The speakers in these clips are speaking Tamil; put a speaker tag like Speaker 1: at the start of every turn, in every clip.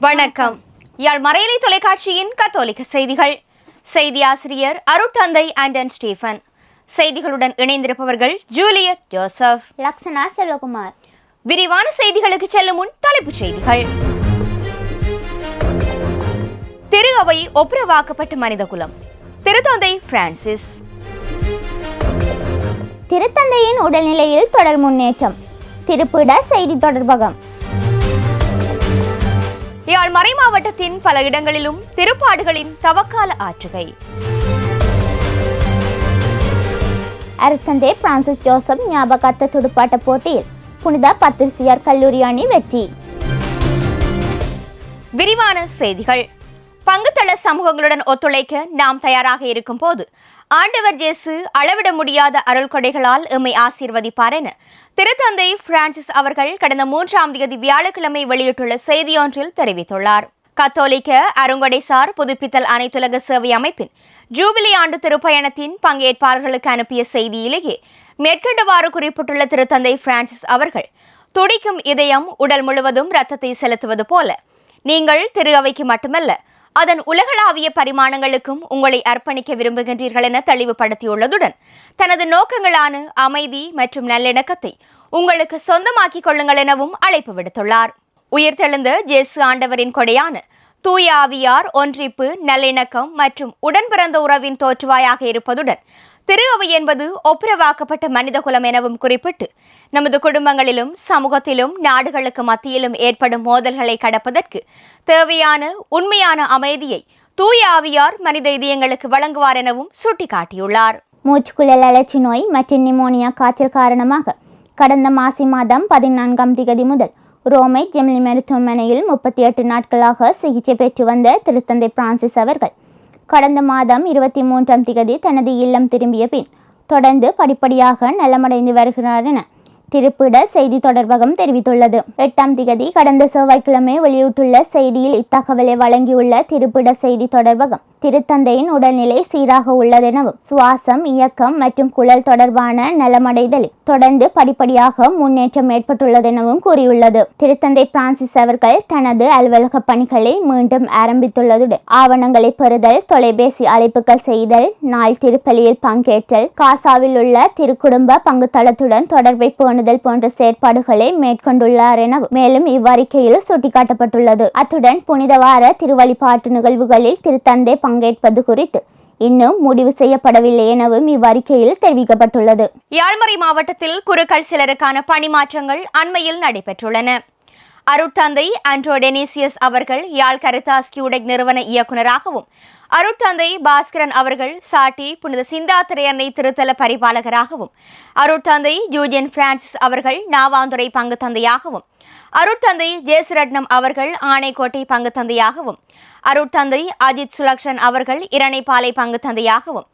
Speaker 1: வணக்கம். யாழ் மறையலை தொலைக்காட்சியின் கத்தோலிக்க செய்திகள். செய்தி ஆசிரியர் அருட்தந்தை ஆண்டன் ஸ்டீஃபன். செய்திகளுடன் இணைந்திருப்பவர்கள் ஜூலியட் ஜோசப்.
Speaker 2: லக்ஷனா செல்வகுமார்.
Speaker 1: விரிவான செய்திகளுக்கு செல்லும் முன் தலைப்புச் செய்திகள். திரு அவை ஒப்புரவாக்கப்பட்ட மனிதகுலம். திருத்தந்தை பிரான்சிஸ்.
Speaker 2: திருத்தந்தையின் உடல்நிலையில் தொடர் முன்னேற்றம். திருப்பிட செய்தி தொடர்பகம்.
Speaker 1: யாழ் மறை மாவட்டத்தின் பல இடங்களிலும் திருப்பாடுகளின் தவக்கால ஆற்றுகை.
Speaker 2: அருத்தந்தை பிரான்சிஸ் ஜோசப் ஞாபகார்த்த துடுப்பாட்ட போட்டியில் புனித பத்திரிசியார் கல்லூரி அணி வெற்றி.
Speaker 1: விரிவான செய்திகள். பங்குத்தள சமூகங்களுடன் ஒத்துழைக்க நாம் தயாராக இருக்கும் போது ஆண்டவர் ஜேசு அளவிட முடியாத அருள் கொடைகளால் எம்மை ஆசீர்வதிப்பார் என திருத்தந்தை பிரான்சிஸ் அவர்கள் கடந்த மூன்றாம் தேதி வியாழக்கிழமை வெளியிட்டுள்ள செய்தியொன்றில் தெரிவித்துள்ளார். கத்தோலிக்க அருங்கொடைசார் புதுப்பித்தல் அனைத்துலக சேவை அமைப்பின் ஜூபிலி ஆண்டு திருப்பயணத்தின் பங்கேற்பாளர்களுக்கு அனுப்பிய செய்தியிலேயே மேற்கண்டவாறு குறிப்பிட்டுள்ள திருத்தந்தை பிரான்சிஸ் அவர்கள் துடிக்கும் இதயம் உடல் முழுவதும் ரத்தத்தை செலுத்துவது போல நீங்கள் திரு அவைக்கு மட்டுமல்ல அதன் உலகளாவிய பரிமாணங்களுக்கும் உங்களை அர்ப்பணிக்க விரும்புகின்றீர்கள் என தெளிவுபடுத்தியுள்ளதுடன் தனது நோக்கங்களான அமைதி மற்றும் நல்லிணக்கத்தை உங்களுக்கு சொந்தமாக்கிக் கொள்ளுங்கள் எனவும் அழைப்பு விடுத்துள்ளார். உயிர்த்தெழுந்த ஜேசு ஆண்டவரின் கொடையான தூயாவியார் ஒன்றிப்பு நல்லிணக்கம் மற்றும் உடன்பிறந்த உறவின் தோற்றுவாயாக இருப்பதுடன் திரு அவை என்பது ஒப்புரவாக்கப்பட்ட மனிதகுலம் எனவும் குறிப்பிட்டு நமது குடும்பங்களிலும் சமூகத்திலும் நாடுகளுக்கு மத்தியிலும் ஏற்படும் மோதல்களை கடப்பதற்கு தேவையான உண்மையான அமைதியை தூய ஆவியார் மனித இதயங்களுக்கு வழங்குவார் எனவும் சுட்டிக்காட்டியுள்ளார்.
Speaker 2: மூச்சுக்குழல் அழற்சி நோய் மற்றும் நிமோனியா காய்ச்சல் காரணமாக கடந்த மாசி மாதம் பதினான்காம் திகதி முதல் ரோமை ஜெமிலி மருத்துவமனையில் முப்பத்தி எட்டு நாட்களாக சிகிச்சை பெற்று வந்த திருத்தந்தை பிரான்சிஸ் அவர்கள் கடந்த மாதம் இருபத்தி மூன்றாம் திகதி தனது இல்லம் திரும்பிய பின் தொடர்ந்து படிப்படியாக நலமடைந்து வருகிறார் என திருப்பிட செய்தி தொடர்பகம் தெரிவித்துள்ளது. எட்டாம் திகதி கடந்த செவ்வாய்க்கிழமை வெளியிட்டுள்ள செய்தியில் இத்தகவலை வழங்கியுள்ள திருப்பிட செய்தி தொடர்பகம் திருத்தந்தையின் உடல்நிலை சீராக உள்ளதெனவும் சுவாசம் இயக்கம் மற்றும் குழல் தொடர்பான நலமடைதலில் தொடர்ந்து படிப்படியாக முன்னேற்றம் ஏற்பட்டுள்ளதெனவும் கூறியுள்ளது. திருத்தந்தை பிரான்சிஸ் அவர்கள் தனது அலுவலக பணிகளை மீண்டும் ஆரம்பித்துள்ளதுடன் ஆவணங்களை பெறுதல் தொலைபேசி அழைப்புகள் செய்தல் நாள் திருப்பலியில் பங்கேற்றல் காசாவில் உள்ள திருக்குடும்ப பங்குத்தளத்துடன் தொடர்பை காணுதல் போன்ற செயற்பாடுகளை மேற்கொண்டுள்ளார் என மேலும் இவ்வறிக்கையில் சுட்டிக்காட்டப்பட்டுள்ளது. அத்துடன் புனித வார திருவழிபாட்டு நிகழ்வுகளில் திருத்தந்தை பங்கேற்பது குறித்து இன்னும் முடிவு செய்யப்படவில்லை எனவும் இவ்வறிக்கையில் தெரிவிக்கப்பட்டுள்ளது.
Speaker 1: யாழ்மறை மாவட்டத்தில் குருக்கள் சிலருக்கான பணிமாற்றங்கள் அண்மையில் நடைபெற்றுள்ளன. அருட்தந்தை ஆண்ட்ரோ டெனிசியஸ் அவர்கள் யாழ் கரிதாஸ் கியூடெக் நிறுவன இயக்குநராகவும் அருட்தந்தை பாஸ்கரன் அவர்கள் சாட்டி புனித சிந்தாத்திரையன்னை திருத்தல பரிபாலகராகவும் அருட்தந்தை ஜூஜியன் பிரான்சிஸ் அவர்கள் நாவாந்துறை பங்கு தந்தையாகவும் அருட்தந்தை ஜேசுரட்னம் அவர்கள் ஆணைக்கோட்டை பங்கு தந்தையாகவும் அருட்தந்தை அஜித் சுலக்ஷன் அவர்கள் இரணைப்பாலை பங்கு தந்தையாகவும்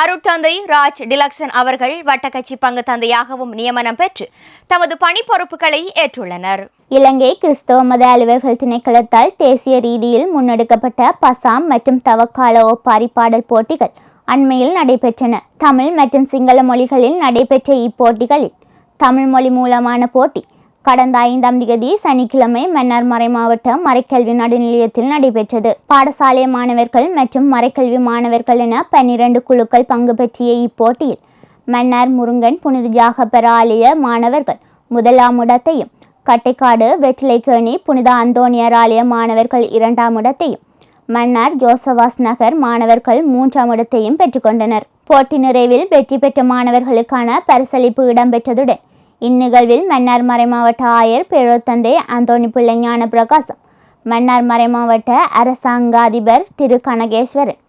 Speaker 1: அருட்தந்தை ராஜ் டிலக்ஷன் அவர்கள் வட்டக்கட்சி பங்கு தந்தையாகவும் நியமனம் பெற்று தமது பணி பொறுப்புகளை ஏற்றுள்ளனர்.
Speaker 2: இலங்கை கிறிஸ்தவ மத அலுவல்கள் திணைக்களத்தால் தேசிய ரீதியில் முன்னெடுக்கப்பட்ட பசாம் மற்றும் தவக்கால ஒப்பாரி பாடல் போட்டிகள் அண்மையில் நடைபெற்றன. தமிழ் மற்றும் சிங்கள மொழிகளில் நடைபெற்ற இப்போட்டிகளில் தமிழ் மொழி மூலமான போட்டி கடந்த ஐந்தாம் தேதி சனிக்கிழமை மன்னார் மறை மாவட்டம் மறைக்கல்வி நடுநிலையத்தில் நடைபெற்றது. பாடசாலை மாணவர்கள் மற்றும் மறைக்கல்வி மாணவர்கள் என பன்னிரண்டு குழுக்கள் பங்கு பற்றிய இப்போட்டியில் மன்னார் முருங்கன் புனித ஜாகபர ஆலய மாணவர்கள் முதலாம் இடத்தையும் கட்டைக்காடு வெற்றிலைக்கேணி புனித அந்தோனியர் ஆலய மாணவர்கள் இரண்டாம் இடத்தையும் மன்னார் ஜோசவாஸ் நகர் மாணவர்கள் மூன்றாம் இடத்தையும் பெற்றுக்கொண்டனர் போட்டி நிறைவில் வெற்றி பெற்ற மாணவர்களுக்கான பரிசளிப்பு இடம்பெற்றதுடன் இந்நிகழ்வில் மன்னார் மறைமாவட்ட ஆயர் பெருத்தந்தை அந்தோணி பிள்ளை ஞான பிரகாசம் மன்னார் மறைமாவட்ட அரசாங்க அதிபர் திரு கனகேஸ்வரன்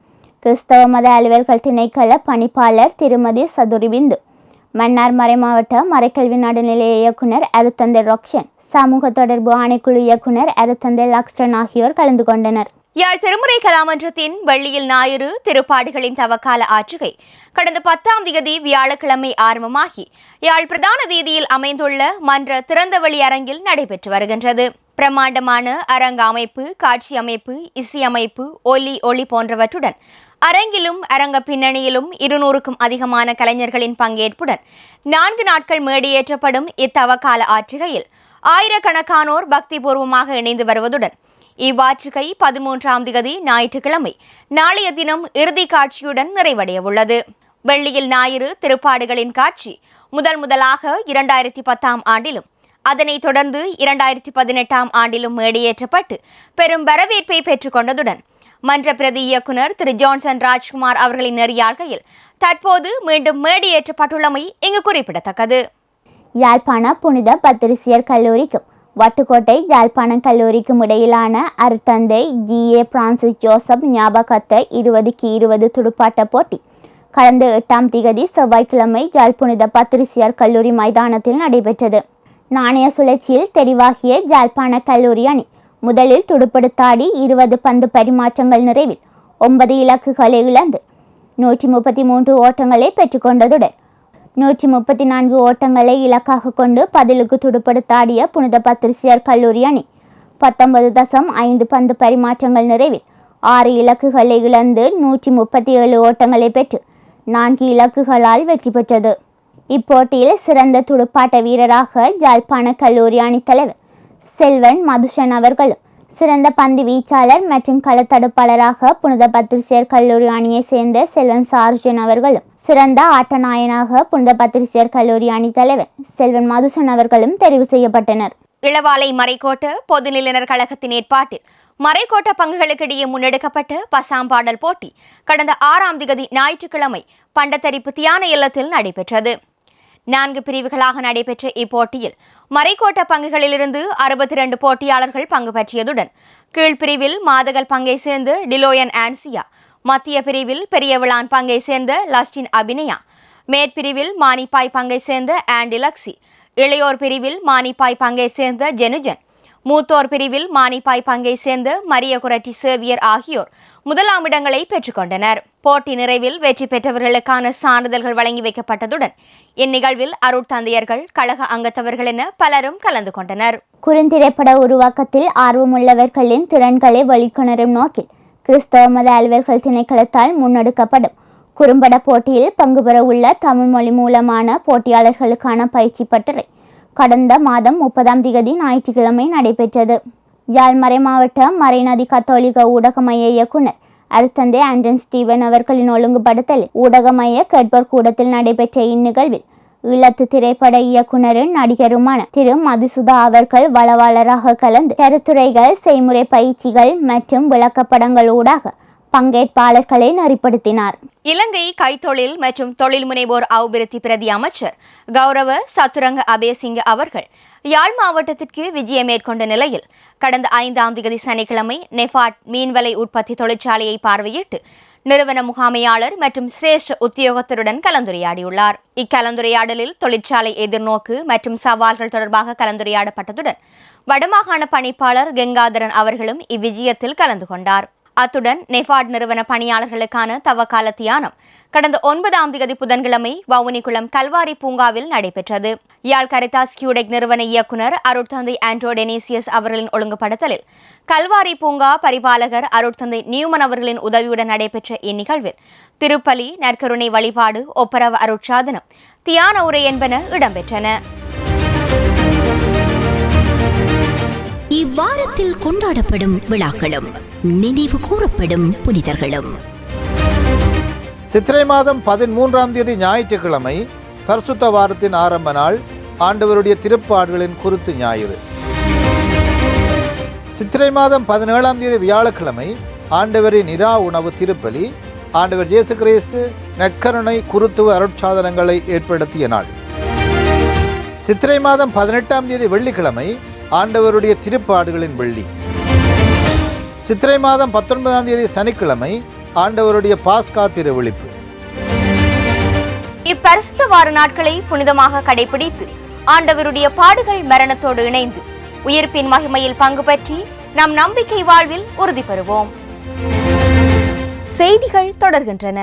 Speaker 2: கிறிஸ்தவ மத அலுவல்கள் திணைக்கள பணிப்பாளர் திருமதி சதுரிபிந்து மன்னார் மறைமாவட்ட மறைக்கல்வி நடுநிலைய இயக்குனர் அருத்தந்தை ரொக்ஷன் சமூக தொடர்பு ஆணைக்குழு இயக்குனர் அருத்தந்தை லக்ஸ்டன் ஆகியோர் கலந்து கொண்டனர்.
Speaker 1: யாழ் திருமுறை கலாமன்றத்தின் வெள்ளியில் ஞாயிறு திருப்பாடுகளின் தவக்கால ஆற்றுகை கடந்த பத்தாம் தேதி வியாழக்கிழமை ஆரம்பமாகி யாழ் பிரதான வீதியில் அமைந்துள்ள மன்ற திறந்தவெளி அரங்கில் நடைபெற்று வருகின்றது. பிரம்மாண்டமான அரங்க அமைப்பு காட்சி அமைப்பு இசையமைப்பு ஒலி ஒளி போன்றவற்றுடன் அரங்கிலும் அரங்க பின்னணியிலும் இருநூறுக்கும் அதிகமான கலைஞர்களின் பங்கேற்புடன் நான்கு நாட்கள் மேடியேற்றப்படும் இத்தவக்கால ஆற்றுகையில் ஆயிரக்கணக்கானோர் பக்திபூர்வமாக இணைந்து வருவதுடன் இவ்வாற்றுகை பதிமூன்றாம் திகதி ஞாயிற்றுக்கிழமை நாளைய தினம் இறுதி காட்சியுடன் நிறைவடைய உள்ளது வெள்ளியில் ஞாயிறு திருப்பாடுகளின் காட்சி முதல் முதலாக இரண்டாயிரத்தி பத்தாம் ஆண்டிலும் அதனைத் தொடர்ந்து இரண்டாயிரத்தி பதினெட்டாம் ஆண்டிலும் மேடையேற்றப்பட்டு பெரும் வரவேற்பை பெற்றுக்கொண்டதுடன் மன்ற பிரதி இயக்குனர் திரு ஜான்சன் ராஜ்குமார் அவர்களின் நெறியாள்கையில் தற்போது மீண்டும் மேடையேற்றப்பட்டுள்ளமை இங்கு குறிப்பிடத்தக்கது.
Speaker 2: யாழ்ப்பாண புனித பத்திரிசியர் கல்லூரிக்கும் வட்டுக்கோட்டை யாழ்ப்பாணம் கல்லூரிக்கும் இடையிலான அருத்தந்தை ஜி. ஏ. பிரான்சிஸ் ஜோசப் ஞாபகத்தை இருபதுக்கு இருபது துடுப்பாட்ட போட்டி. கடந்த எட்டாம் திகதி செவ்வாய்க்கிழமை ஜாழ் புனித பத்திரிசியார் கல்லூரி மைதானத்தில் நடைபெற்றது. நாணய சுழற்சியில் தெரிவாகிய ஜாழ்ப்பாண கல்லூரி அணி முதலில் துடுப்படுத்தாடி இருபது பந்து பரிமாற்றங்கள் நிறைவில் ஒன்பது இலக்குகளை இழந்து நூற்றி முப்பத்தி மூன்று ஓட்டங்களை பெற்றுக்கொண்டதுடன் நூற்றி முப்பத்தி நான்கு ஓட்டங்களை இலக்காக கொண்டு பதிலுக்கு துடுப்படுத்தாடிய புனித பத்திரிசியர் கல்லூரி அணி. பத்தொன்பது தசம் ஐந்து பந்து பரிமாற்றங்கள் நிறைவில் ஆறு இலக்குகளை இழந்து நூற்றி முப்பத்தி ஏழு ஓட்டங்களை பெற்று நான்கு இலக்குகளால் வெற்றி பெற்றது. இப்போட்டியில் சிறந்த துடுப்பாட்ட வீரராக யாழ்ப்பாண கல்லூரி அணித் தலைவர் செல்வன் மதுஷன் அவர்களும் சிறந்த பந்து வீச்சாளர் மற்றும் களத்தடுப்பாளராக புனித பத்திரிசியர் கல்லூரி அணியை சேர்ந்த செல்வன் சார்ஜன் அவர்களும் சிறந்த ஆட்டநாயனாக புனித பத்திரிசியர் கல்லூரி அணி தலைவர் செல்வன் மதுசன் அவர்களும் தெரிவு செய்யப்பட்டனர்.
Speaker 1: இளவாலை மறைக்கோட்ட பொதுநிலையினர் கழகத்தின் ஏற்பாட்டில் மறைக்கோட்ட பங்குகளுக்கிடையே முன்னெடுக்கப்பட்ட பசாம்பாடல் போட்டி கடந்த ஆறாம் திகதி ஞாயிற்றுக்கிழமை பண்டத்தரிப்பு தியான இல்லத்தில் நடைபெற்றது. நான்கு பிரிவுகளாக நடைபெற்ற இப்போட்டியில் மறைக்கோட்ட பங்குகளிலிருந்து அறுபத்தி ரெண்டு போட்டியாளர்கள் பங்கு பற்றியதுடன் கீழ்பிரிவில் மாதகல் பங்கை சேர்ந்து டிலோயன் ஆன்சியா மத்திய பிரிவில் பெரியவிளான் பங்கை சேர்ந்த லஸ்டின் அபிநயா மேற்பிரிவில் மானிப்பாய் பங்கை சேர்ந்த ஆண்டிலக்ஸி இளையோர் பிரிவில் மானிப்பாய் பங்கை சேர்ந்த ஜெனுஜன் மூத்தோர் பிரிவில் மானிப்பாய் பங்கை சேர்ந்த மரிய குரட்டி சேவியர் ஆகியோர் முதலாம் இடங்களை பெற்றுக்கொண்டனர். போட்டி நிறைவில் வெற்றி பெற்றவர்களுக்கான சான்றிதழ்கள் வழங்கி வைக்கப்பட்டதுடன் இந்நிகழ்வில் அருட்தந்தையர்கள் கழக அங்கத்தவர்கள் என பலரும் கலந்து கொண்டனர்.
Speaker 2: குறுந்திரைப்பட உருவாக்கத்தில் ஆர்வமுள்ளவர்களின் திறன்களை வெளிக்கொணரும் நோக்கில் கிறிஸ்தவ மத அலுவல்கள் திணைக்களத்தால் முன்னெடுக்கப்படும் குறும்பட போட்டியில் பங்கு பெற உள்ள தமிழ் மொழி மூலமான போட்டியாளர்களுக்கான பயிற்சி பட்டறை கடந்த மாதம் முப்பதாம் திகதி ஞாயிற்றுக்கிழமை நடைபெற்றது. யாழ்மறை மாவட்ட மறைநதி கத்தோலிக்க ஊடக மைய இயக்குனர் அருத்தந்தை ஆண்டன் ஸ்டீவன் அவர்களின் ஒழுங்குபடுத்தலில் ஊடக மைய கேட்போர் கூடத்தில் நடைபெற்ற இந்நிகழ்வில் ஈழத்து திரைப்பட இயக்குனரும் நடிகருமான திரு. மதுசுதா அவர்கள் வளவாளராக கலந்து கருத்துரைகள் செய்முறை பயிற்சிகள் மற்றும் விளக்கப்படங்கள் ஊடாக பங்கேற்பாளர்களை நெறிப்படுத்தினார்.
Speaker 1: இலங்கை கைத்தொழில் மற்றும் தொழில் முனைவோர் அபிவிருத்தி பிரதி அமைச்சர் கௌரவ சத்துரங்க அபேசிங்க அவர்கள் யாழ் மாவட்டத்திற்கு விஜயம் மேற்கொண்ட நிலையில் கடந்த ஐந்தாம் தேதி சனிக்கிழமை நெஃபாட் மீன்வலை உற்பத்தி தொழிற்சாலையை பார்வையிட்டு நிறுவன முகாமையாளர் மற்றும் சிரேஷ்ட உத்தியோகத்தருடன் கலந்துரையாடியுள்ளார். இக்கலந்துரையாடலில் தொழிற்சாலை எதிர்நோக்கு மற்றும் சவால்கள் தொடர்பாக கலந்துரையாடப்பட்டதுடன் வடமாகாண பணிப்பாளர் கங்காதரன் அவர்களும் இவ்விஜயத்தில் கலந்து கொண்டார். அத்துடன் நெஃபாட் நிறுவன பணியாளர்களுக்கான தவக்கால தியானம் கடந்த ஒன்பதாம் தேதி புதன்கிழமை வவுனிக்குளம் கல்வாரி பூங்காவில் நடைபெற்றது. யாழ் கரிதாஸ் கியூடெக் நிறுவன இயக்குனர் அருட்தந்தை ஆண்ட்ரோ டெனீசியஸ் அவர்களின் ஒழுங்குபடுத்தலில் கல்வாரி பூங்கா பரிபாலகர் அருட்தந்தை நியூமன் அவர்களின் உதவியுடன் நடைபெற்ற இந்நிகழ்வில் திருப்பலி நற்கருணை வழிபாடு ஒப்பரவ அருட்சாதனம் தியான உரை என்பன இடம்பெற்றன.
Speaker 3: இவ்வாரத்தில் கொண்டாடப்படும் விழாக்களும் நினைவு கூறப்படும் புனிதர்களும்.
Speaker 4: சித்திரை மாதம் பதிமூன்றாம் தேதி ஞாயிற்றுக்கிழமை பரிசுத்த வாரத்தின் ஆரம்ப நாள் ஆண்டவருடைய திருப்பாடுகளின் குருத்து ஞாயிறு. சித்திரை மாதம் பதினேழாம் தேதி வியாழக்கிழமை ஆண்டவரின் நிரா உணவு திருப்பலி ஆண்டவர் இயேசு கிறிஸ்து நற்கருணை குருத்துவ அருட்சாதனங்களை ஏற்படுத்திய நாள். சித்திரை மாதம் பதினெட்டாம் தேதி வெள்ளிக்கிழமை ஆண்டவருடைய திருப்பாடுகளின் வெள்ளி. சித்திரை மாதம் பத்தொன்பதாம் தேதி சனிக்கிழமை ஆண்டவருடைய பாஸ்கா திருவிழிப்பு.
Speaker 1: இப்பரிசுத்த வார நாட்களை புனிதமாக கடைபிடித்து ஆண்டவருடைய பாடுகள் மரணத்தோடு இணைந்து உயிர்ப்பின் மகிமையில் பங்கு பற்றி நம் நம்பிக்கை வாழ்வில் உறுதி பெறுவோம். செய்திகள் தொடர்கின்றன.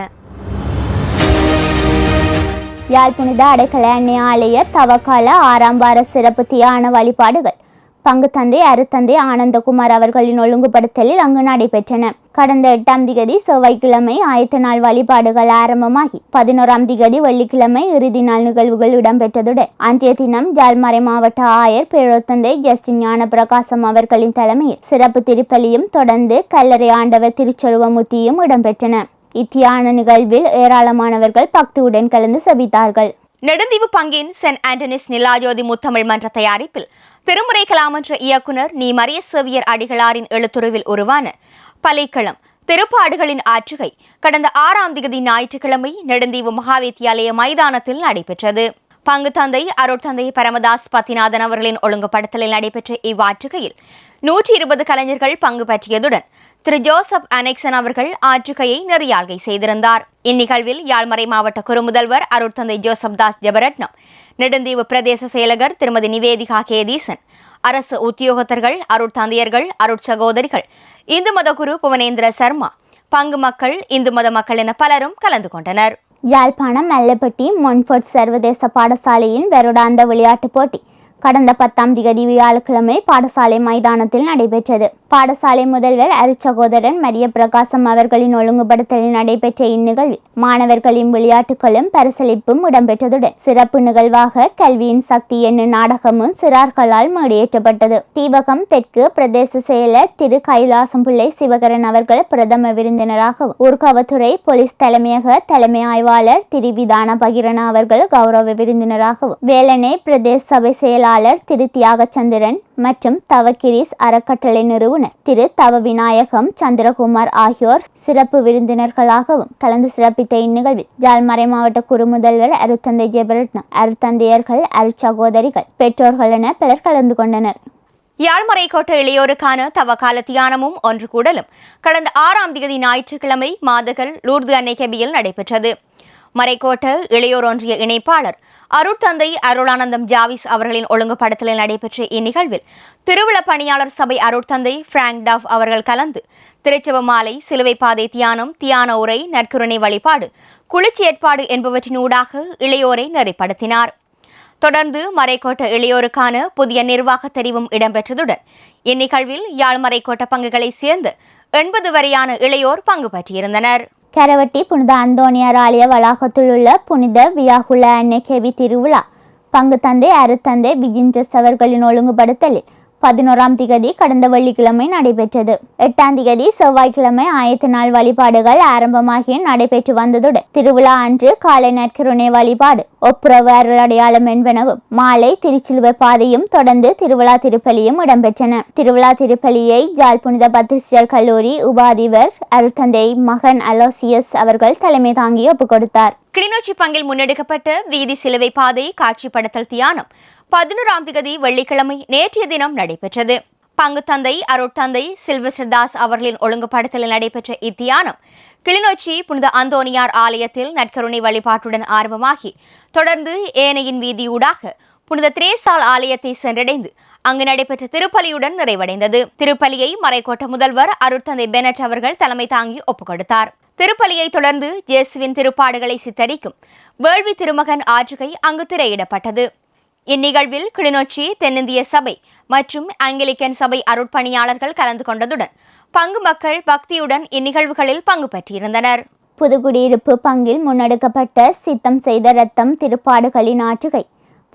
Speaker 2: யாழ் புனித அடைக்கல அன்னை ஆலய தவக்கால ஆறாம் வார சிறப்பு தியான வழிபாடுகள். பங்கு தந்தை அருத்தந்தை ஆனந்தகுமார் அவர்களின் ஒழுங்குபடுத்தலில் அங்கு நடைபெற்றன. கடந்த எட்டாம் திகதி செவ்வாய்க்கிழமை ஆயத்த நாள் வழிபாடுகள் ஆரம்பமாகி பதினோராம் திகதி வெள்ளிக்கிழமை இறுதி நாள் நிகழ்வுகள் இடம்பெற்றதுடன் அன்றைய தினம் ஜால்மறை மாவட்ட ஆயர் பேரொத்தந்தை ஜஸ்டின் ஞான பிரகாசம் அவர்களின் தலைமையில் சிறப்பு திருப்பலியும் தொடர்ந்து கல்லறை ஆண்டவர் திருச்சொருவமுத்தியும் இடம்பெற்றன. இத்தியான நிகழ்வில் ஏராளமானவர்கள் பக்தியுடன் கலந்து செபித்தார்கள்.
Speaker 1: நெடுந்தீவு பங்கின் சென்ட் ஆண்டனிஸ் நிலாஜோதி முத்தமிழ் மன்ற தயாரிப்பில் திருமுறை கலாமன்ற இயக்குனர் நீ மரிய சேவியர் அடிகளாரின் எழுத்துருவில் உருவான பலைக்களம் திருப்பாடுகளின் ஆற்றுகை கடந்த ஆறாம் திகதி ஞாயிற்றுக்கிழமை நெடுந்தீவு மகாவித்தியாலய மைதானத்தில் நடைபெற்றது. பங்கு தந்தை அருட்தந்தை பரமதாஸ் பத்திநாதன் அவர்களின் ஒழுங்குபடுத்தலில் நடைபெற்ற இவ்வாற்றுகையில் நூற்றி இருபது கலைஞர்கள் பங்கு பற்றியதுடன் திரு ஜோசப் அனெக்சன் அவர்கள் ஆற்றுகையை நெறியாள்கை செய்திருந்தார். இந்நிகழ்வில் யாழ்மறை மாவட்ட குறுமுதல்வர் அருட்தந்தை ஜோசப் தாஸ் ஜெபரட்னம் நெடுந்தீவு பிரதேச செயலகர் திருமதி நிவேதிகா கேதீசன் அரசு உத்தியோகத்தர்கள் அருட்தந்தையர்கள் அருட்சகோதரிகள் இந்து மத குரு புவனேந்திர சர்மா பங்கு மக்கள் இந்து மத மக்கள் என பலரும் கலந்து கொண்டனர்.
Speaker 2: யாழ்ப்பாணம் மெல்லப்பட்டி மொன்ஃபோர்ட் சர்வதேச பாடசாலையின் வருடாந்த விளையாட்டுப் போட்டி கடந்த பத்தாம் திகதி வியாழக்கிழமை பாடசாலை மைதானத்தில் நடைபெற்றது. பாடசாலை முதல்வர் அருச்சகோதரன் மரிய பிரகாசம் அவர்களின் ஒழுங்குபடுத்தலில் நடைபெற்ற இந்நிகழ்வில் மாணவர்களின் விளையாட்டுகளும் பரிசளிப்பும் இடம்பெற்றதுடன் சிறப்பு நிகழ்வாக கல்வியின் சக்தி என்னும் நாடகமும் சிறார்களால் மேடையேற்றப்பட்டது. தீவகம் தெற்கு பிரதேச செயலர் திரு கைலாசம் பிள்ளை சிவகரன் அவர்கள் பிரதம விருந்தினராகவும் ஊர்காவத்துறை போலீஸ் தலைமையக தலைமை ஆய்வாளர் திரு விதான பகிரன அவர்கள் கௌரவ விருந்தினராகவும் வேலனை பிரதேச சபை செயலாளர் திரு தியாகச்சந்திரன் மற்றும் தவக்கிரிஸ் அறக்கட்டளை நிறுவனர் திரு தவ விநாயகம் சந்திரகுமார் ஆகியோர் சிறப்பு விருந்தினர்களாகவும் கலந்து சிறப்பித்த இந்நிகழ்வில் ஜால்மறை மாவட்ட குறுமுதல்வர் அருத்தந்தை ஜெபரட்னம் அருத்தந்தையர்கள் அருட்சகோதரிகள் பெற்றோர்கள் என பலர் கலந்து கொண்டனர்.
Speaker 1: யாழ்மறை கோட்ட இளையோருக்கான தவக்கால தியானமும் ஒன்று கூடலும். கடந்த ஆறாம் தேதி ஞாயிற்றுக்கிழமை மாதகள் லூர்து அன்னை கெபியில் நடைபெற்றது. மறைக்கோட்ட இளையோர் ஒன்றிய இணைப்பாளர் அருட்தந்தை அருளானந்தம் ஜாவிஸ் அவர்களின் ஒழுங்குபடுத்தலில் நடைபெற்ற இந்நிகழ்வில் திருவிழ பணியாளர் சபை அருட்தந்தை பிராங்க் டாஃப் அவர்கள் கலந்து திருச்செவ மாலை சிலுவை பாதை தியானம் தியான உரை நற்குரணை வழிபாடு குளிர்ச்சி ஏற்பாடு என்பவற்றினூடாக இளையோரை நெறிப்படுத்தினார். தொடர்ந்து மறைக்கோட்ட இளையோருக்கான புதிய நிர்வாக தெரிவும் இடம்பெற்றதுடன் இந்நிகழ்வில் யாழ் மறைக்கோட்ட பங்குகளைச் சேர்ந்து எண்பது வரையான இளையோர் பங்கு பற்றியிருந்தனர்
Speaker 2: கரவட்டி புனித அந்தோனியார் ஆலய வளாகத்தில் உள்ள புனித வியாகுல அன்னை கேவி திருவிழா. பங்கு தந்தை அருத்தந்தை விஜின்ட்ரஸ் அவர்களின் ஒழுங்குபடுத்தலில் பதினோராம் திகதி கடந்த வெள்ளிக்கிழமை நடைபெற்றது. எட்டாம் திகதி செவ்வாய்க்கிழமை ஆயத்த நாள் வழிபாடுகள் ஆரம்பமாகி நடைபெற்று வந்ததுடன் திருவிழா அன்று காலை நற்கருணை வழிபாடு ஒப்புரவு அருள் அடையாளம் என்பனவும் மாலை திருச்சிலுவை பாதையும் தொடர்ந்து திருவிழா திருப்பலியும் இடம்பெற்றன. திருவிழா திருப்பலியை ஜாழ் புனித பத்திரிசியர் கல்லூரி உபாதிபர் அருத்தந்தை மகன் அலோசியஸ் அவர்கள் தலைமை தாங்கி ஒப்புக் கொடுத்தார்
Speaker 1: கிளிநொச்சி பங்கில் முன்னெடுக்கப்பட்ட வீதி சிலுவை பாதை காட்சிப்படுத்தல் தியானம் பதினோராம் திகதி வெள்ளிக்கிழமை நேற்றைய தினம் நடைபெற்றது. பங்கு தந்தை அருட்தந்தை சில்வஸ்டர் தாஸ் அவர்களின் ஒழுங்குபடுத்தலில் நடைபெற்ற இத்தியானம் கிளிநொச்சி புனித அந்தோனியார் ஆலயத்தில் நற்கருணை வழிபாட்டுடன் ஆரம்பமாகி தொடர்ந்து ஏனையின் வீதியூடாக புனித திரேசால் ஆலயத்தை சென்றடைந்து அங்கு நடைபெற்ற திருப்பலியுடன் நிறைவடைந்தது. திருப்பலியை மறைக்கோட்ட முதல்வர் அருட்தந்தை பெனட் அவர்கள் தலைமை தாங்கி ஒப்புக் கொடுத்தார் திருப்பலியை தொடர்ந்து ஜேசுவின் திருப்பாடுகளை சித்தரிக்கும் வேள்வி திருமகன் ஆற்றுகை அங்கு திரையிடப்பட்டது. இந்நிகழ்வில் கிளிநொச்சி தென்னிந்திய சபை மற்றும் ஆங்கிலிக்கன் சபை அருட்பணியாளர்கள் கலந்து கொண்டதுடன் பங்கு மக்கள் பக்தியுடன் இந்நிகழ்வுகளில் பங்கு பெற்றிருந்தனர்.
Speaker 2: புதுக்குடியிருப்பு பங்கில் முன்னெடுக்கப்பட்ட சித்தம் செய்த ரத்தம் திருப்பாடுகளின் ஆற்றுகை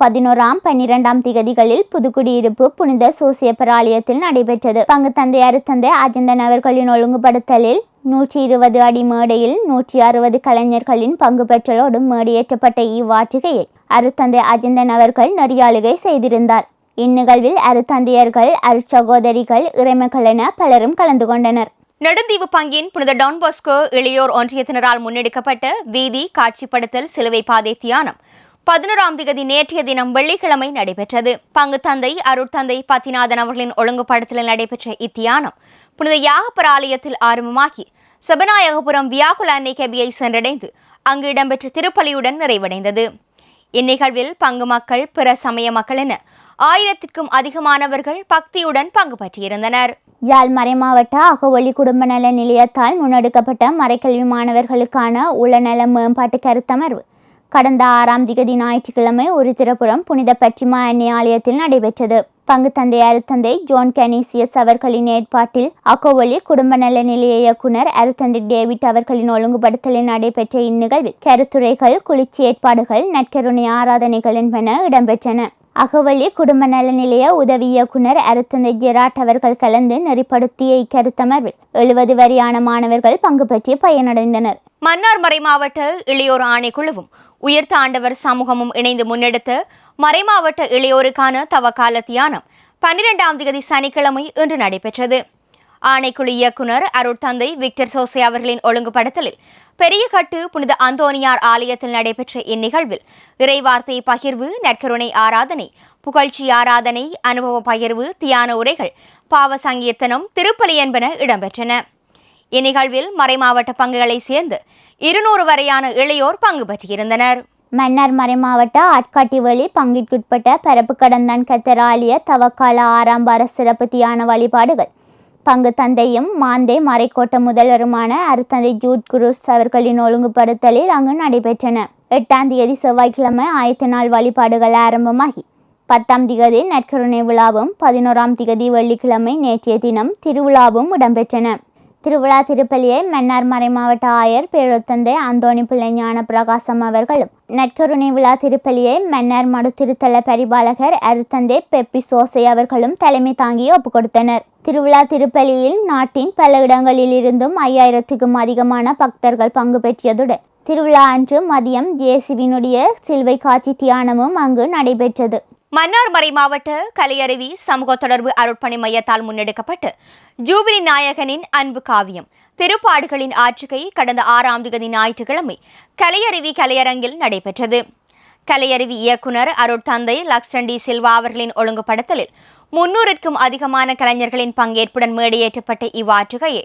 Speaker 2: பதினோராம் பன்னிரெண்டாம் திகதிகளில் புதுக்குடியிருப்பு புனித சூசியப்பர் ஆலயத்தில் நடைபெற்றது. பங்கு தந்தை அருத்தந்தை அஜந்தன் அவர்களின் ஒழுங்குபடுத்தலில் நூற்றி இருபது அடி மேடையில் நூற்றி அறுபது கலைஞர்களின் பங்கு பெற்றலோடு மேடையேற்றப்பட்ட இவ்வாற்றுகையை அருத்தந்தை அஜந்தன் அவர்கள் நெறியாளுகை செய்திருந்தார். இந்நிகழ்வில் அருத்தந்தையர்கள் அருட்சகோதரிகள் இறைமக்கள் என பலரும் கலந்து கொண்டனர்.
Speaker 1: நெடுந்தீவு பங்கின் புனித டான் பாஸ்கோ இளையோர் ஒன்றியத்தினரால் முன்னெடுக்கப்பட்ட வீதி காட்சிப்படுத்தல் சிலுவை பாதை தியானம் பதினோராம் திகதி நேற்றைய தினம் வெள்ளிக்கிழமை நடைபெற்றது. பங்கு தந்தை அருட்தந்தை பத்திநாதன் அவர்களின் ஒழுங்குபடுத்தலில் நடைபெற்ற இத்தியானம் புனித யாகப்பர் ஆலயத்தில் ஆரம்பமாகி சபநாயகபுரம் வியாகுல அன்னை கபியை சென்றடைந்து அங்கு இடம்பெற்ற திருப்பலியுடன் நிறைவடைந்தது. இந்நிகழ்வில் பங்கு மக்கள் பிற சமய மக்கள் என ஆயிரத்திற்கும் அதிகமானவர்கள் பக்தியுடன் பங்கு பற்றியிருந்தனர்.
Speaker 2: யாழ் மறைமாவட்ட அகவொலி குடும்ப நல நிலையத்தால் முன்னெடுக்கப்பட்ட மறைக்கல்வி மாணவர்களுக்கான உளநல மேம்பாட்டு கருத்தமர்வு கடந்த ஆறாம் திகதி ஞாயிற்றுக்கிழமை ஒரு திருப்புறம் புனித பற்றிமா எண்ணெய் ஆலயத்தில் நடைபெற்றது. பங்கு தந்தை அருத்தந்தை ஜோன் கனீசியஸ் அவர்களின் ஏற்பாட்டில் அக்கோவலி குடும்ப நல நிலைய இயக்குனர் அருத்தந்தை டேவிட் அவர்களின் ஒழுங்குபடுத்தலில் நடைபெற்ற இந்நிகழ்வில் கருத்துரைகள் குளிர்ச்சி ஏற்பாடுகள் நற்கருணை ஆராதனைகள் என்பன இடம்பெற்றன. அகவலி குடும்ப நல நிலைய உதவி இயக்குனர் அருத்தந்தை ஜெராட் அவர்கள் கலந்து நெறிப்படுத்திய இக்கருத்தமர்வில் எழுபது வரியான மாணவர்கள் பங்கு பற்றி பயனடைந்தனர்.
Speaker 1: மன்னார் மறைமாவட்ட இளையோர் ஆணைக்குழுவும் உயர்த்த ஆண்டவர் சமூகமும் இணைந்து முன்னெடுத்த மறைமாவட்ட இளையோருக்கான தவக்கால தியானம் பன்னிரெண்டாம் தேதி சனிக்கிழமை இன்று நடைபெற்றது. ஆணைக்குழு இயக்குனர் அருட்தந்தை விக்டர் சோசே அவர்களின் ஒழுங்குபடுத்தலில் பெரியகட்டு புனித அந்தோனியார் ஆலயத்தில் நடைபெற்ற இந்நிகழ்வில் இறைவார்த்தை பகிர்வு நற்கருணை ஆராதனை புகழ்ச்சி ஆராதனை அனுபவ பகிர்வு தியான உரைகள் பாவ சங்கீர்த்தனம் திருப்பலி என்பன இடம்பெற்றன. இந்நிகழ்வில் மறைமாவட்ட பங்குகளை சேர்ந்து இருநூறு வரையான இளையோர் பங்கு பெற்றிருந்தனர்.
Speaker 2: மன்னார் மறைமாவட்ட ஆட்காட்டி வழி பங்கிற்குட்பட்ட பரப்பு கடந்தான் கத்தராலிய தவக்கால ஆறாம் வார சிறப்பு தியான வழிபாடுகள் பங்கு தந்தையும் மாந்தே மறைக்கோட்ட முதல்வருமான அருத்தந்தை ஜூட் குரூஸ் அவர்களின் ஒழுங்குபடுத்தலில் அங்கு நடைபெற்றன. எட்டாம் தேதி செவ்வாய்க்கிழமை ஆயத்த நாள் வழிபாடுகள் ஆரம்பமாகி பத்தாம் திகதி நற்கருணை விழாவும் பதினோராம் திகதி வெள்ளிக்கிழமை நேற்றைய தினம் திருவிழாவும் இடம்பெற்றன. திருவிழா திருப்பலியை மன்னார் மறைமாவட்ட ஆயர் பேரொத்தந்தை அந்தோணி பிள்ளை ஞான பிரகாசம் அவர்களும். நற்கருணை விழா திருப்பலியை மன்னார் மடு திருத்தல பரிபாலகர் அருத்தந்தை பெப்பி சோசை அவர்களும் தலைமை தாங்கி ஒப்புக் கொடுத்தனர் திருவிழா திருப்பலியில் நாட்டின் பல இடங்களில் இருந்தும் ஐயாயிரத்துக்கும் அதிகமான பக்தர்கள் பங்கு பெற்றதுடன் திருவிழா அன்று மதியம் ஜேசிவினுடைய சிலுவை காட்சி தியானமும் அங்கு நடைபெற்றது.
Speaker 1: மன்னார்மறை மாவட்ட கலையருவி சமூக தொடர்பு அருட்பணி மையத்தால் முன்னெடுக்கப்பட்டு ஜூபிலி நாயகனின் அன்பு காவியம். திருப்பாடுகளின் ஆற்றுகை கடந்த ஆறாம் தேதி ஞாயிற்றுக்கிழமை கலையருவி கலையரங்கில் நடைபெற்றது. கலையருவி இயக்குனர் அருட்தந்தை லக்ஸ்டன் டி சில்வா அவர்களின் ஒழுங்குபடுத்தலில் முன்னூறுக்கும் அதிகமான கலைஞர்களின் பங்கேற்புடன் மேடையேற்றப்பட்ட இவ்வாற்றுகையை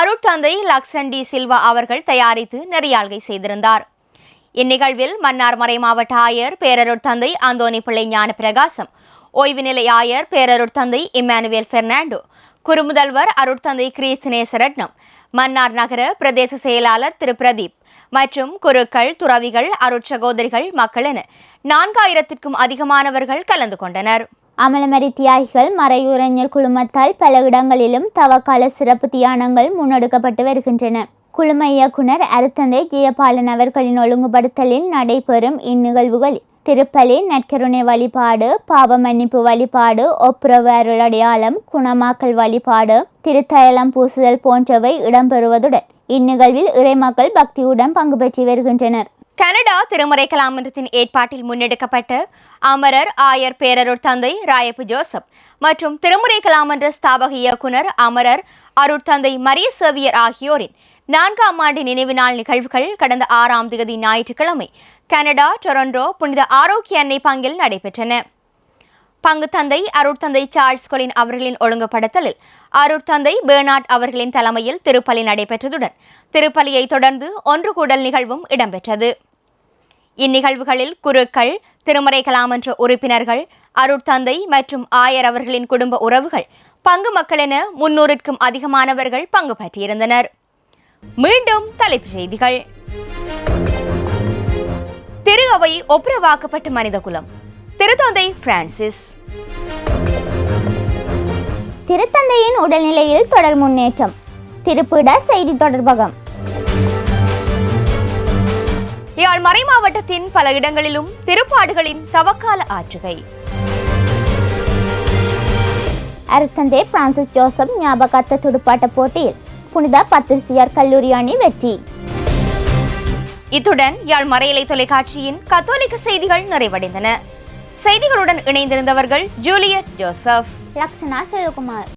Speaker 1: அருட்தந்தை லக்ஸ்டன் டி சில்வா அவர்கள் தயாரித்து நெறியாள்கை செய்திருந்தார். இந்நிகழ்வில் மன்னார் மறை மாவட்ட ஆயர் பேரருட் தந்தை அந்தோனி பிள்ளை ஞான பிரகாசம் ஓய்வு நிலை ஆயர் பேரருட் தந்தை இம்மானுவேல் பெர்னாண்டோ குறுமுதல்வர் அருட்தந்தை கிரீஸ்தினேசரட்னம் மன்னார் நகர பிரதேச செயலாளர் திரு பிரதீப் மற்றும் குருக்கள் துறவிகள் அருட்சகோதரிகள் மக்கள் என நான்காயிரத்திற்கும் அதிகமானவர்கள் கலந்து கொண்டனர்.
Speaker 2: அமலமரி தியாகிகள் மறையுறைஞர் குழுமத்தால் பல இடங்களிலும் தவக்கால சிறப்பு தியானங்கள் முன்னெடுக்கப்பட்டு வருகின்றன. குழும இயக்குனர் அருத்தந்தை ஜெயபாலன் அவர்களின் ஒழுங்குபடுத்தலில் நடைபெறும் இந்நிகழ்வுகளில் திருப்பலி நற்கருணை வழிபாடு பாவ மன்னிப்பு வழிபாடு ஒப்புரவு அருளடையாளம் குணமாக்கல் வழிபாடு திருத்தயலம் பூசுதல் போன்றவை இடம்பெறுவதுடன் இந்நிகழ்வில் இறைமக்கள் பக்தியுடன் பங்கு பெற்று வருகின்றனர்.
Speaker 1: கனடா திருமறை கலாமன்றத்தின் ஏற்பாட்டில் முன்னெடுக்கப்பட்ட அமரர் ஆயர் பேரருட் தந்தை ராயப்பு ஜோசப் மற்றும் திருமுறை கலாமன்ற ஸ்தாபக இயக்குனர் அமரர் அருட்தந்தை மரிய சேவியர் ஆகியோரின் நான்காம் ஆண்டு நினைவு நாள் நிகழ்வுகள் கடந்த ஆறாம் தேதி ஞாயிற்றுக்கிழமை. கனடா டொரண்டோ புனித ஆரோக்கிய அன்னை பங்கில் நடைபெற்றன. பங்கு தந்தை அருட்தந்தை சார்ல்ஸ் கொலின் அவர்களின் ஒழுங்குபடுத்தலில் அருட்தந்தை பேர்னாட் அவர்களின் தலைமையில் திருப்பலி நடைபெற்றதுடன் திருப்பலியை தொடர்ந்து ஒன்று கூடல் நிகழ்வும் இடம்பெற்றது. இந்நிகழ்வுகளில் குருக்கள் திருமறை கலாமன்ற உறுப்பினர்கள் அருட்தந்தை மற்றும் ஆயர் அவர்களின் குடும்ப உறவுகள் பங்கு மக்கள் என முன்னூறுக்கும் அதிகமானவர்கள் பங்கு பற்றியிருந்தனர் மீண்டும் தலைப்புச் செய்திகள். திரு அவை ஒப்புரவாக்கப்பட்ட மனிதகுலம். திருத்தந்தை பிரான்சிஸ்.
Speaker 2: திருத்தந்தையின் உடல்நிலையில் தொடர் முன்னேற்றம். திருப்பிட செய்தி தொடர்பகம்.
Speaker 1: யாழ் மறை மாவட்டத்தின் பல இடங்களிலும் திருப்பாடுகளின் தவக்கால ஆற்றுகை.
Speaker 2: அரசந்தே பிரான்சிஸ் ஜோசப் ஞாபகார்த்த துடுப்பாட்ட போட்டியில் புனித பத்திரிசியார் கல்லூரி அணி வெற்றி.
Speaker 1: இத்துடன் யாழ் மறையலை தொலைக்காட்சியின் கத்தோலிக்க செய்திகள் நிறைவடைந்தன. செய்திகளுடன் இணைந்திருந்தவர்கள் ஜூலியட் ஜோசப்
Speaker 2: லக்ஷனா செல்குமார்